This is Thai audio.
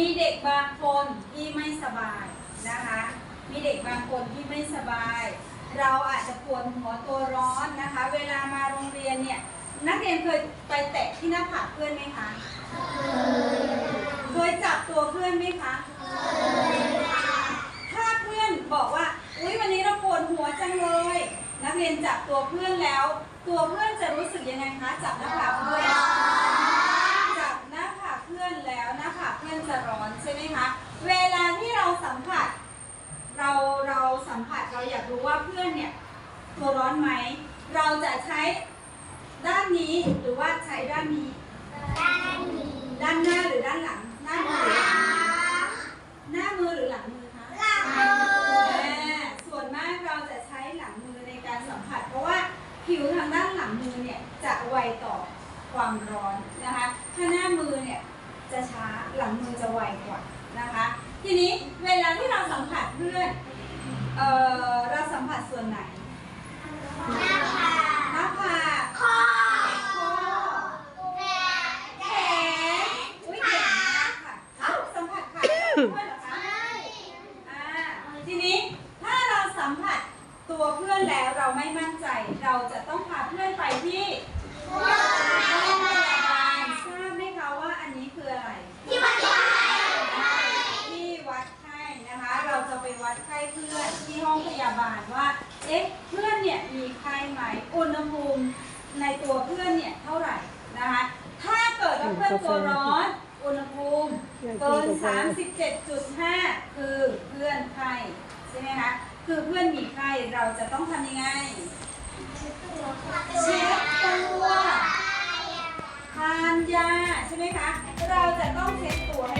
มีเด็กบางคนที่ไม่สบายนะคะ มีเด็กบางคนที่ไม่สบาย เราอาจจะปวดหัวตัวร้อนนะคะ เวลามาโรงเรียนเนี่ย นักเรียนเคยไปแตะที่หน้าผากเพื่อนไหมคะเคยจับตัวเพื่อนไหมคะถ้าเพื่อนบอกว่า อุ้ยวันนี้เราปวดหัวจังเลย นักเรียนจับตัวเพื่อนแล้ว ตัวเพื่อนจะรู้สึกยังไงคะ จับหน้าผากเพื่อน จะร้อนใช่ไหมคะ เวลาที่เราสัมผัส เราเราสัมผัสเราอยากรู้ว่าเพื่อนเนี่ยตัวร้อนไหม เราจะใช้ด้านนี้หรือว่าใช้ด้านนี้ ด้านนี้ ด้านหน้าหรือด้านหลังหน้ามือหรือหลัง หน้ามือหรือหลังมือคะอ่าส่วนมากเราจะใช้หลังมือในการสัมผัส เพราะว่าผิวทางด้านหลังมือเนี่ยจะไวต่อความร้อนนะคะ ถ้าหน้ามือเนี่ย จะช้าหลังมือจะไวกว่านะคะ ทีนี้เวลาที่เราสัมผัสเพื่อนเอ่อเราสัมผัสส่วนไหนหน้าผากคอแขนอุ้ยเก่งมากค่ะเอ้าสัมผัสขาด้วยเหรอคะอ่าทีนี้ถ้าเราสัมผัสตัวเพื่อนแล้วเราไม่มั่นใจ เราจะต้องพาเพื่อนไปที่โรงพยาบาลทราบไหมคะว่าอันนี้คืออะไร ที่วัดไข้นะคะ เราจะไปวัดไข้เพื่อนที่ห้องพยาบาลว่า เอ๊ะ เพื่อนเนี่ยมีไข้ไหม อุณหภูมิในตัวเพื่อนเนี่ยเท่าไหร่นะคะ ถ้า กาเพื่อนตัวร้อน อุณหภูมิเกิน 37.5 คือเพื่อนไข้ใช่ไหมคะ คือเพื่อนมีไข้เราจะต้องทำยังไง เช็ดตัวทานยาใช่ไหมคะ เราจะต้องเช็ดตัวให้